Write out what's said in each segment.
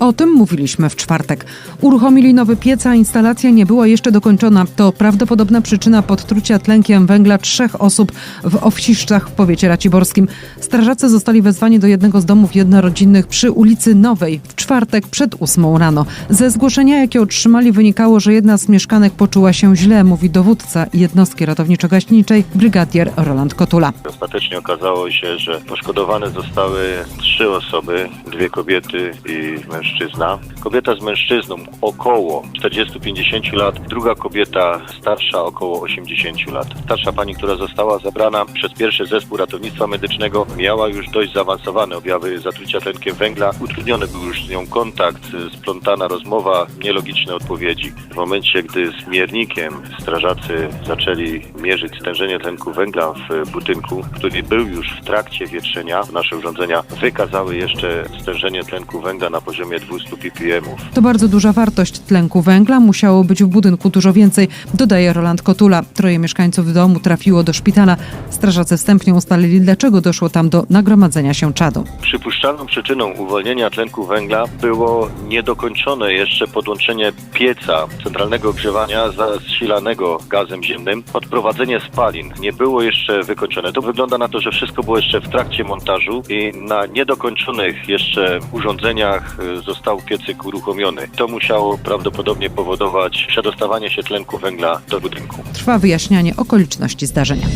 O tym mówiliśmy w czwartek. Uruchomili nowy piec, a instalacja nie była jeszcze dokończona. To prawdopodobna przyczyna podtrucia tlenkiem węgla trzech osób w Owsiszczach w powiecie raciborskim. Strażacy zostali wezwani do jednego z domów jednorodzinnych przy ulicy Nowej w czwartek przed ósmą rano. Ze zgłoszenia, jakie otrzymali, wynikało, że jedna z mieszkanek poczuła się źle, mówi dowódca jednostki ratowniczo-gaśniczej, brygadier Roland Kotula. Ostatecznie okazało się, że poszkodowane zostały trzy osoby, dwie kobiety i mężczyzna. Kobieta z mężczyzną około 40-50 lat, druga kobieta starsza około 80 lat. Starsza pani, która została zabrana przez pierwszy zespół ratownictwa medycznego, miała już dość zaawansowane objawy zatrucia tlenkiem węgla. Utrudniony był już z nią kontakt, splątana rozmowa, nielogiczne odpowiedzi. W momencie, gdy z miernikiem strażacy zaczęli mierzyć stężenie tlenku węgla w budynku, który był już w trakcie wietrzenia, nasze urządzenia wykazały jeszcze stężenie tlenku węgla na poziomie 200 ppm. To bardzo duża wartość tlenku węgla. Musiało być w budynku dużo więcej, dodaje Roland Kotula. Troje mieszkańców domu trafiło do szpitala. Strażacy wstępnie ustalili, dlaczego doszło tam do nagromadzenia się czadu. Przypuszczalną przyczyną uwolnienia tlenku węgla było niedokończone jeszcze podłączenie pieca centralnego ogrzewania zasilanego gazem ziemnym. Odprowadzenie spalin nie było jeszcze wykończone. To wygląda na to, że wszystko było jeszcze w trakcie montażu i na niedokończonych jeszcze urządzeniach y, został piecyk uruchomiony. To musiało prawdopodobnie powodować przedostawanie się tlenku węgla do budynku. Trwa wyjaśnianie okoliczności zdarzenia.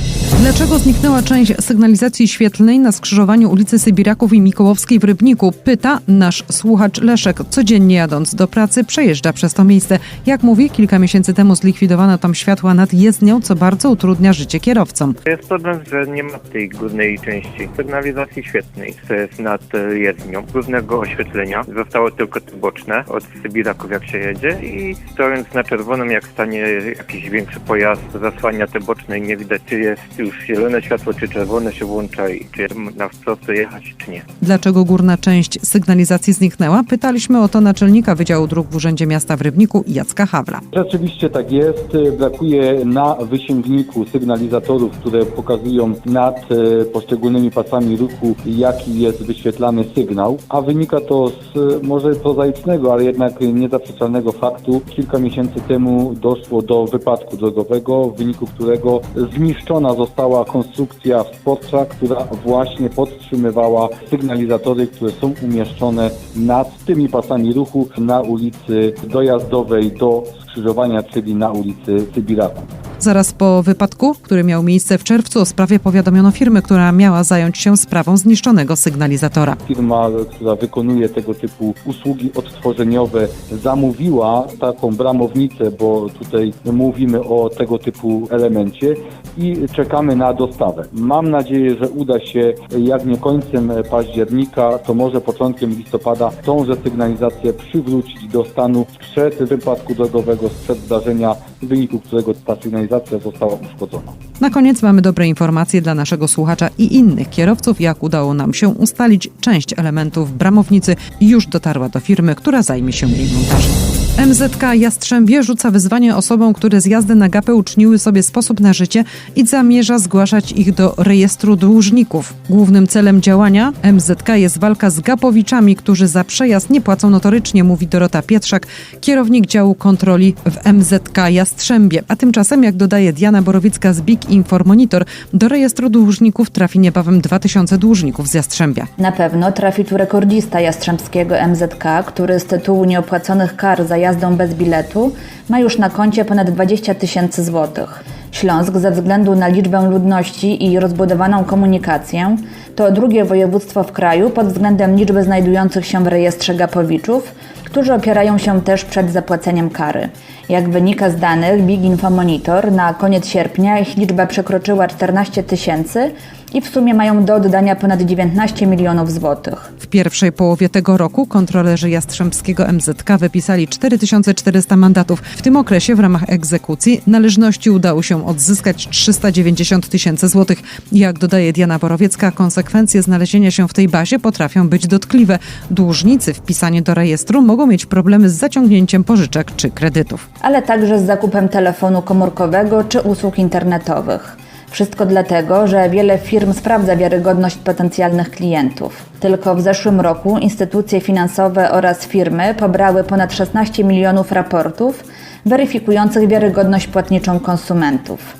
Dlaczego zniknęła część sygnalizacji świetlnej na skrzyżowaniu ulicy Sybiraków i Mikołowskiej w Rybniku? Pyta nasz słuchacz Leszek. Codziennie jadąc do pracy przejeżdża przez to miejsce. Jak mówi, kilka miesięcy temu zlikwidowano tam światła nad jezdnią, co bardzo utrudnia życie kierowcom. Jest problem, że nie ma tej górnej części sygnalizacji świetnej, co jest nad jezdnią. Głównego oświetlenia zostało tylko te boczne od Sybiraków jak się jedzie i stojąc na czerwonym jak stanie jakiś większy pojazd zasłania te boczne i nie widać czy jest już zielone światło, czy czerwone się włącza i czy na wprost jechać, czy nie. Dlaczego górna część sygnalizacji zniknęła? Pytaliśmy o to naczelnika Wydziału Dróg w Urzędzie Miasta w Rybniku Jacka Hawla. Rzeczywiście tak jest. Brakuje na wysięgniku sygnalizatorów, które pokazują nad e, poszczególnymi pasami ruchu, jaki jest wyświetlany sygnał, a wynika to z może prozaicznego, ale jednak niezaprzeczalnego faktu. Kilka miesięcy temu doszło do wypadku drogowego, w wyniku którego zniszczona została konstrukcja wsparcia, która właśnie podtrzymywała sygnalizatory, które są umieszczone nad tymi pasami ruchu na ulicy dojazdowej do skrzyżowania, czyli na ulicy Sybiraków. Zaraz po wypadku, który miał miejsce w czerwcu, o sprawie powiadomiono firmę, która miała zająć się sprawą zniszczonego sygnalizatora. Firma, która wykonuje tego typu usługi odtworzeniowe, zamówiła taką bramownicę, bo tutaj mówimy o tego typu elemencie i czekamy na dostawę. Mam nadzieję, że uda się, jak nie końcem października, to może początkiem listopada, tąże sygnalizację przywrócić do stanu sprzed wypadku drogowego, sprzed zdarzenia, w wyniku którego ta sygnalizacja została uszkodzona. Na koniec mamy dobre informacje dla naszego słuchacza i innych kierowców. Jak udało nam się ustalić, część elementów bramownicy już dotarła do firmy, która zajmie się jej montażem. MZK Jastrzębie rzuca wyzwanie osobom, które z jazdy na gapę uczniły sobie sposób na życie i zamierza zgłaszać ich do rejestru dłużników. Głównym celem działania MZK jest walka z gapowiczami, którzy za przejazd nie płacą notorycznie, mówi Dorota Pietrzak, kierownik działu kontroli w MZK Jastrzębie. A tymczasem, jak dodaje Diana Borowicka z Big Info Monitor, do rejestru dłużników trafi niebawem 2000 dłużników z Jastrzębia. Na pewno trafi tu rekordzista jastrzębskiego MZK, który z tytułu nieopłaconych kar za jazdą bez biletu ma już na koncie ponad 20 tysięcy złotych. Śląsk ze względu na liczbę ludności i rozbudowaną komunikację to drugie województwo w kraju pod względem liczby znajdujących się w rejestrze gapowiczów, którzy opierają się też przed zapłaceniem kary. Jak wynika z danych Big Info Monitor, na koniec sierpnia ich liczba przekroczyła 14 tysięcy i w sumie mają do oddania ponad 19 milionów złotych. W pierwszej połowie tego roku kontrolerzy Jastrzębskiego MZK wypisali 4400 mandatów. W tym okresie w ramach egzekucji należności udało się odzyskać 390 tysięcy złotych. Jak dodaje Diana Borowiecka, konsekwencje znalezienia się w tej bazie potrafią być dotkliwe. Dłużnicy wpisani do rejestru mogą mieć problemy z zaciągnięciem pożyczek czy kredytów. Ale także z zakupem telefonu komórkowego czy usług internetowych. Wszystko dlatego, że wiele firm sprawdza wiarygodność potencjalnych klientów. Tylko w zeszłym roku instytucje finansowe oraz firmy pobrały ponad 16 milionów raportów weryfikujących wiarygodność płatniczą konsumentów.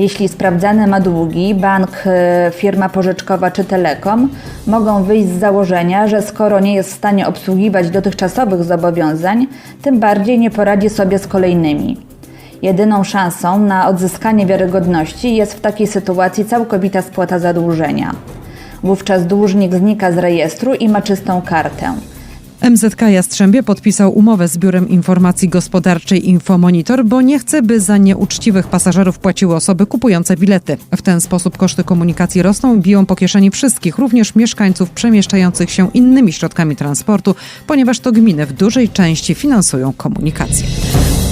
Jeśli sprawdzany ma długi, bank, e, firma pożyczkowa czy telekom, mogą wyjść z założenia, że skoro nie jest w stanie obsługiwać dotychczasowych zobowiązań, tym bardziej nie poradzi sobie z kolejnymi. Jedyną szansą na odzyskanie wiarygodności jest w takiej sytuacji całkowita spłata zadłużenia. Wówczas dłużnik znika z rejestru i ma czystą kartę. MZK Jastrzębie podpisał umowę z Biurem Informacji Gospodarczej Infomonitor, bo nie chce, by za nieuczciwych pasażerów płaciły osoby kupujące bilety. W ten sposób koszty komunikacji rosną i biją po kieszeni wszystkich, również mieszkańców przemieszczających się innymi środkami transportu, ponieważ to gminy w dużej części finansują komunikację.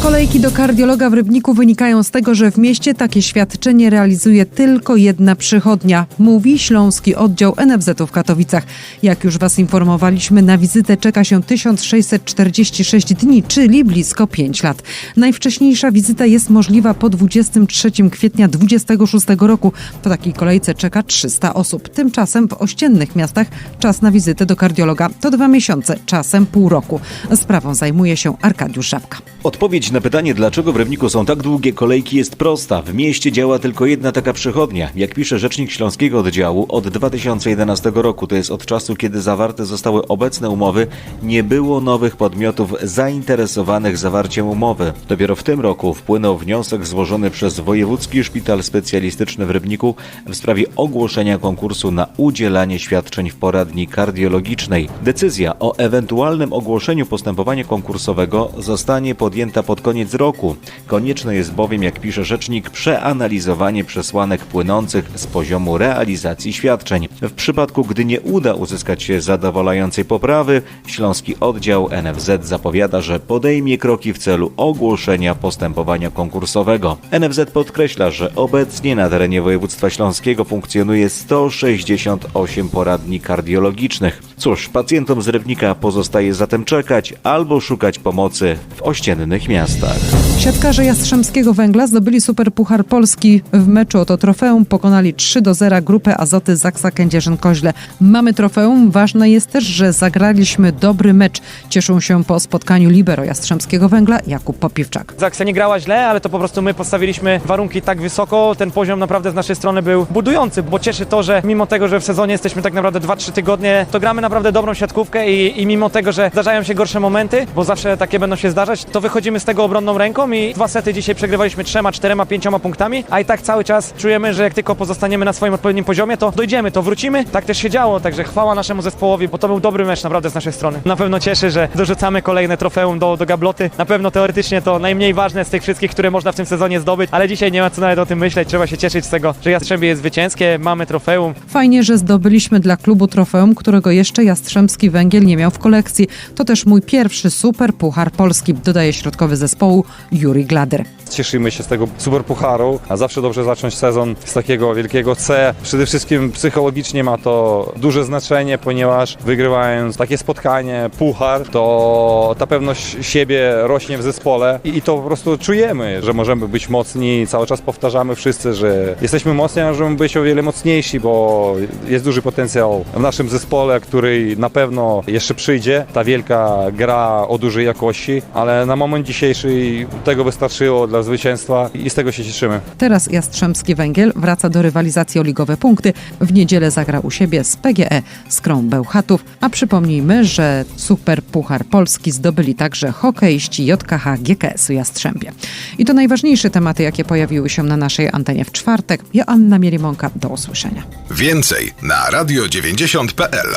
Kolejki do kardiologa w Rybniku wynikają z tego, że w mieście takie świadczenie realizuje tylko jedna przychodnia, mówi Śląski Oddział NFZ w Katowicach. Jak już Was informowaliśmy, na wizytę czeka się 1646 dni, czyli blisko 5 lat. Najwcześniejsza wizyta jest możliwa po 23 kwietnia 26 roku. Po takiej kolejce czeka 300 osób. Tymczasem w ościennych miastach czas na wizytę do kardiologa to dwa miesiące, czasem pół roku. Sprawą zajmuje się Arkadiusz Żabka. Odpowiedź na pytanie, dlaczego w Rybniku są tak długie kolejki jest prosta. W mieście działa tylko jedna taka przychodnia. Jak pisze rzecznik Śląskiego Oddziału, od 2011 roku, to jest od czasu, kiedy zawarte zostały obecne umowy, nie było nowych podmiotów zainteresowanych zawarciem umowy. Dopiero w tym roku wpłynął wniosek złożony przez Wojewódzki Szpital Specjalistyczny w Rybniku w sprawie ogłoszenia konkursu na udzielanie świadczeń w poradni kardiologicznej. Decyzja o ewentualnym ogłoszeniu postępowania konkursowego zostanie podjęta pod koniec roku. Konieczne jest bowiem, jak pisze rzecznik, przeanalizowanie przesłanek płynących z poziomu realizacji świadczeń. W przypadku, gdy nie uda uzyskać się zadowalającej poprawy, Śląski Oddział NFZ zapowiada, że podejmie kroki w celu ogłoszenia postępowania konkursowego. NFZ podkreśla, że obecnie na terenie województwa śląskiego funkcjonuje 168 poradni kardiologicznych. Cóż, pacjentom z Rybnika pozostaje zatem czekać albo szukać pomocy w ościennych miastach. that Siatkarze Jastrzębskiego Węgla zdobyli Superpuchar Polski. W meczu o to trofeum pokonali 3 do 0 grupę Azoty Zaksa Kędzierzyn-Koźle. Mamy trofeum. Ważne jest też, że zagraliśmy dobry mecz. Cieszą się po spotkaniu libero Jastrzębskiego Węgla Jakub Popiwczak. Zakcja nie grała źle, ale to po prostu my postawiliśmy warunki tak wysoko, ten poziom naprawdę z naszej strony był budujący, bo cieszy to, że mimo tego, że w sezonie jesteśmy tak naprawdę 2-3 tygodnie, to gramy naprawdę dobrą siatkówkę i, i mimo tego, że zdarzają się gorsze momenty, bo zawsze takie będą się zdarzać, to wychodzimy z tego obronną ręką i dwa sety dzisiaj przegrywaliśmy trzema, czterema, pięcioma punktami, a i tak cały czas czujemy, że jak tylko pozostaniemy na swoim odpowiednim poziomie, to dojdziemy, to wrócimy. Tak też się działo, także chwała naszemu zespołowi, bo to był dobry mecz naprawdę z naszej strony. Na pewno cieszy, że dorzucamy kolejne trofeum do, do gabloty. Na pewno teoretycznie to najmniej ważne z tych wszystkich, które można w tym sezonie zdobyć, ale dzisiaj nie ma co nawet o tym myśleć. Trzeba się cieszyć z tego, że Jastrzębie jest zwycięskie, mamy trofeum. Fajnie, że zdobyliśmy dla klubu trofeum, którego jeszcze Jastrzębski Węgiel nie miał w kolekcji. To też mój pierwszy super puchar polski, dodaje środkowy zespołu Juri Glader. Cieszymy się z tego super pucharu, a zawsze dobrze zacząć sezon z takiego wielkiego C. Przede wszystkim psychologicznie ma to duże znaczenie, ponieważ wygrywając takie spotkanie, puchar, to ta pewność siebie rośnie w zespole i, i to po prostu czujemy, że możemy być mocni. Cały czas powtarzamy wszyscy, że jesteśmy mocni, a możemy być o wiele mocniejsi, bo jest duży potencjał w naszym zespole, który na pewno jeszcze przyjdzie. Ta wielka gra o dużej jakości, ale na moment dzisiejszy tego wystarczyło dla zwycięstwa i z tego się cieszymy. Teraz Jastrzębski Węgiel wraca do rywalizacji o ligowe punkty. W niedzielę zagra u siebie z PGE Skrą Bełchatów. A przypomnijmy, że Super Puchar Polski zdobyli także hokeiści JKH GKS-u Jastrzębie. I to najważniejsze tematy, jakie pojawiły się na naszej antenie w czwartek. Joanna Mielimonka, do usłyszenia. Więcej na radio90.pl.